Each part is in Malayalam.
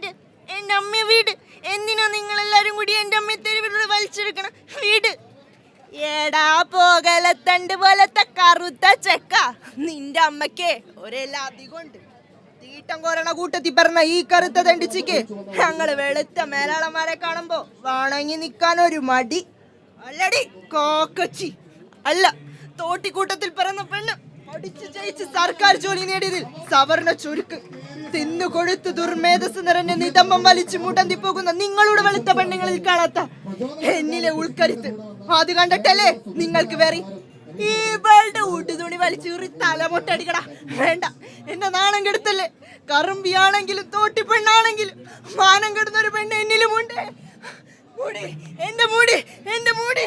വീട്. എന്റെ അമ്മ വീട്. എന്തിനാ നിങ്ങൾ എല്ലാരും കൂടി എന്റെ അമ്മയെ തെരുവിലൂടെ വലിച്ചെടുക്കണം വീട്? എടാ പോകലത്തണ്ട് പോലത്തെ കറുത്ത ചെക്ക. നിന്റെ അമ്മക്കേ ഒരെല്ലാം അധികമുണ്ട്. തീട്ടം കോരണ കൂട്ടത്തിൽ പറഞ്ഞ ഈ കറുത്ത തണ്ടിച്ചിക്ക് ഞങ്ങൾ വെളുത്ത മേലാളന്മാരെ കാണുമ്പോ വണങ്ങി നിക്കാൻ ഒരു മടി. അല്ലടി കോക്കച്ചി. അല്ല തോട്ടിക്കൂട്ടത്തിൽ പിറന്ന പെണ്ണ് പഠിച്ചു ജയിച്ച് സർക്കാർ ജോലി നേടിയതിൽ സവർണ ചുരുക്ക്. തിന്നു കൊഴുത്ത് ദുർമേധസ് നിറഞ്ഞ നിതമ്പം വലിച്ചു മുടന്തി പോകുന്ന നിങ്ങളുടെ വെളുത്ത പെണ്ണുങ്ങളിൽ കാണാത്ത എന്നിലെ ഉൾക്കരുത്ത്. അത് കണ്ടിട്ടല്ലേ നിങ്ങൾക്ക് വേറി? ഈ ഊട്ടുതുണി ഊട്ടി തുണി വലിച്ചൂറി തലമുട്ടടിക്കടാ. വേണ്ട. എന്നെ നാണം കെടുത്തല്ലേ? കറുമ്പിയാണെങ്കിലും തോട്ടി പെണ്ണാണെങ്കിലും മാനം കെടുന്ന ഒരു പെണ്ണ് എന്നിലുമുണ്ട്. മുടി. എന്റെ മുടി. എന്റെ മുടി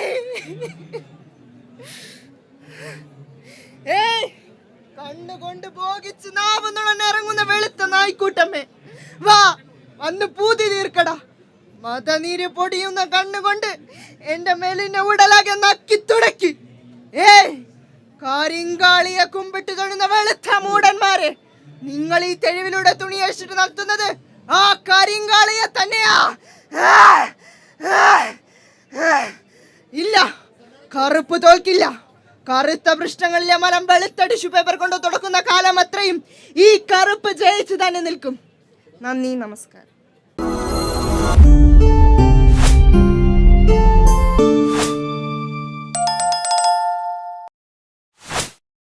ഏയ് കണ്ണുകൊണ്ട് ഭോഗിച്ച് നാവുന്നുളൻ വെളുത്ത നായ്ക്കൂട്ടമ്മേ. വാ വന്ന് പൂതി തീർക്കടാ. മതനീര് പൊടിയുന്ന കണ്ണുകൊണ്ട് എന്റെ മേലിന്റെ ഉടലാകെ നക്കി തുടക്കി. ഏയ് കരിങ്കാളിയെ കുമ്പിട്ട് തൊഴുന്ന വെളുത്ത മൂടന്മാരെ നിങ്ങൾ ഈ തെരുവിലൂടെ തുണി അഴിച്ചിട്ട് നടത്തുന്നത് ആ കരിങ്കാളിയെ തന്നെയാ. ഇല്ല കറുപ്പ് തോൽക്കില്ല. കറുത്ത പൃഷ്ഠങ്ങളിലെ മലം വെളുത്ത ടിഷ്യൂ പേപ്പർ കൊണ്ട് തുടക്കുന്ന കാലം അത്രയും ഈ കറുപ്പ് ജയിച്ചു തന്നെ നിൽക്കും. നന്ദി നമസ്കാരം.